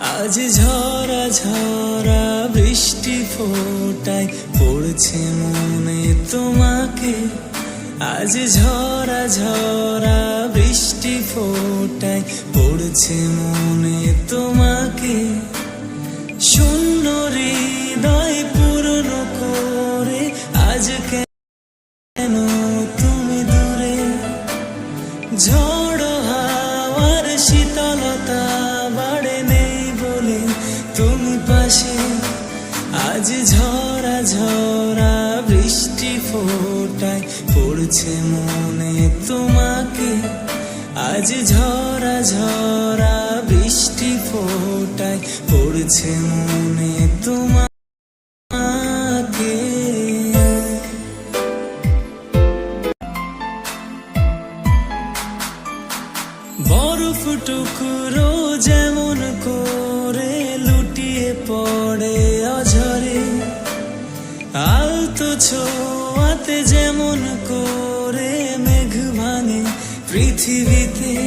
আজ ঝরা ঝরা বৃষ্টি ফোটায় পড়ছে মনে তোমাকে। আজ ঝরা ঝরা বৃষ্টি ফোটায় পড়ছে মনে তোমাকে। শূন্য হৃদয় পূর্ণ করে আজ কেন তুমি দূরে? ঝড় হাওয়ার শীতলতা তুমি পাশে আজ ঝরা ঝরা বৃষ্টি ফোটায় পড়ছে মনে তোমাকে। আজ ঝরা ঝরা বৃষ্টি ফোটায় পড়ছে মনে তোমাকে। বরফ টুকরো যেমন পড়ে অঝরে। আলতো ছোঁয়াতে যেমন করে মেঘ ভাঙে পৃথিবীতে।